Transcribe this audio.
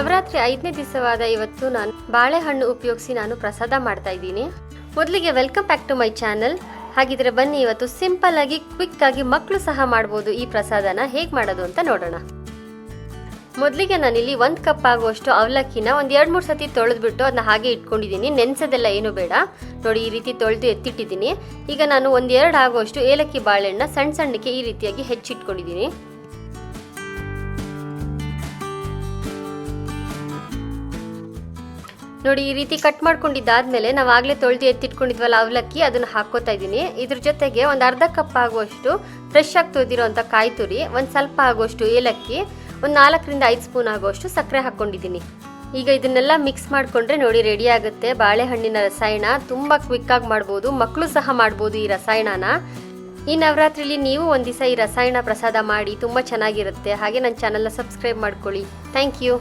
ನವರಾತ್ರಿ ಐದನೇ ದಿವಸವಾದ ಇವತ್ತು ನಾನು ಬಾಳೆಹಣ್ಣು ಉಪಯೋಗಿಸಿ ನಾನು ಪ್ರಸಾದ ಮಾಡ್ತಾ ಇದ್ದೀನಿ. ಮೊದಲಿಗೆ welcome back to my channel ಹಾಗಿದ್ರೆ ಬನ್ನಿ, ಇವತ್ತು ಸಿಂಪಲ್ ಆಗಿ ಕ್ವಿಕ್ ಆಗಿ ಮಕ್ಕಳು ಸಹ ಮಾಡ್ಬೋದು ಈ ಪ್ರಸಾದನ. ಹೇಗೆ ಮಾಡೋದು ಅಂತ ನೋಡೋಣ. ಮೊದಲಿಗೆ ನಾನಿಲ್ಲಿ ಒಂದು ಕಪ್ ಆಗುವಷ್ಟು ಅವಲಕ್ಕಿನ ಒಂದು ಎರಡು ಮೂರು ಸತಿ ತೊಳೆದ್ಬಿಟ್ಟು ಅದನ್ನ ಹಾಗೆ ಇಟ್ಕೊಂಡಿದ್ದೀನಿ. ನೆನೆಸೋದೆಲ್ಲ ಏನು ಬೇಡ. ನೋಡಿ, ಈ ರೀತಿ ತೊಳೆದು ಎತ್ತಿಟ್ಟಿದ್ದೀನಿ. ಈಗ ನಾನು ಒಂದೆರಡು ಆಗುವಷ್ಟು ಏಲಕ್ಕಿ ಬಾಳೆಹಣ್ಣ ಸಣ್ಣ ಸಣ್ಣಕ್ಕೆ ಈ ರೀತಿಯಾಗಿ ಹೆಚ್ಚಿಟ್ಕೊಂಡಿದ್ದೀನಿ. ನೋಡಿ, ಈ ರೀತಿ ಕಟ್ ಮಾಡ್ಕೊಂಡಿದ್ದಾದ್ಮೇಲೆ ನಾವು ಆಗಲೇ ತೊಳೆದು ಎತ್ತಿಟ್ಕೊಂಡಿದ್ವಲ್ಲ ಅವಲಕ್ಕಿ, ಅದನ್ನು ಹಾಕೋತಾ ಇದ್ದೀನಿ. ಇದ್ರ ಜೊತೆಗೆ ಒಂದು ಅರ್ಧ ಕಪ್ ಆಗುವಷ್ಟು ಫ್ರೆಶ್ ಆಗಿ ತೊಯ್ದಿರೋಂಥ ಕಾಯಿ ತುರಿ, ಒಂದು ಸ್ವಲ್ಪ ಆಗುವಷ್ಟು ಏಲಕ್ಕಿ, ಒಂದು ನಾಲ್ಕರಿಂದ ಐದು ಸ್ಪೂನ್ ಆಗುವಷ್ಟು ಸಕ್ಕರೆ ಹಾಕ್ಕೊಂಡಿದ್ದೀನಿ. ಈಗ ಇದನ್ನೆಲ್ಲ ಮಿಕ್ಸ್ ಮಾಡಿಕೊಂಡ್ರೆ ನೋಡಿ ರೆಡಿ ಆಗುತ್ತೆ. ಬಾಳೆಹಣ್ಣಿನ ರಸಾಯನ ತುಂಬ ಕ್ವಿಕ್ಕಾಗಿ ಮಾಡ್ಬೋದು. ಮಕ್ಕಳು ಸಹ ಮಾಡ್ಬೋದು ಈ ರಸಾಯನನ. ಈ ನವರಾತ್ರಿಲಿ ನೀವು ಒಂದು ದಿವಸ ಈ ರಸಾಯನ ಪ್ರಸಾದ ಮಾಡಿ ತುಂಬ ಚೆನ್ನಾಗಿರುತ್ತೆ. ಹಾಗೆ ನನ್ನ ಚಾನಲ್ನ ಸಬ್ಸ್ಕ್ರೈಬ್ ಮಾಡ್ಕೊಳ್ಳಿ. Thank you